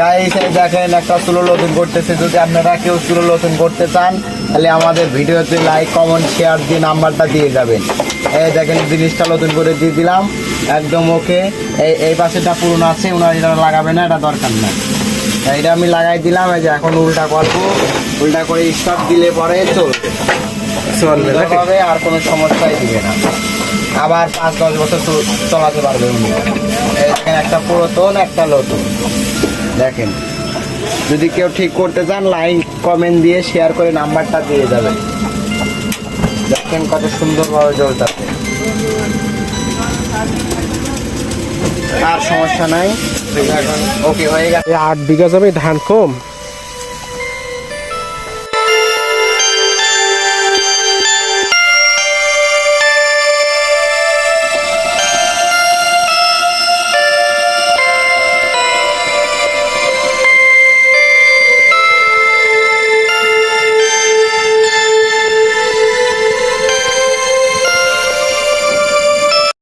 Guys দেখেন একটা চুলো নতুন করতেছে। যদি আপনারা কেউ চুলো নতুন করতে চান তাহলে আমাদের ভিডিওতে লাইক কমেন্ট শেয়ার দিয়ে নাম্বারটা দিয়ে যাবেন। এই দেখেন জিনিসটা নতুন করে দিয়ে দিলাম। একদম ওকে এই এই পাশেটা পুরনো আছে ওনার এটা লাগাবে না এটা দরকার না এটা আমি লাগাই দিলাম এই যে এখন উল্টা করব। উল্টা করে স্টপ দিলে পরে চলবে। চলবে আর কোনো সমস্যাই দিবে না। আবার পাঁচ, দশ বছর চলাতে পারবে উনি। দেখেন, একটা পুরাতন, একটা নতুন। দেখেন, যদি কেউ ঠিক করতে চান, লাইক, কমেন্ট দিয়ে শেয়ার করে নাম্বারটা দিয়ে যাবেন দেখেন কত সুন্দরভাবে জ্বলতেছে আর সমস্যা নাই। ওকে, হয়ে গেছে। আট বিঘা জমি ধান কম?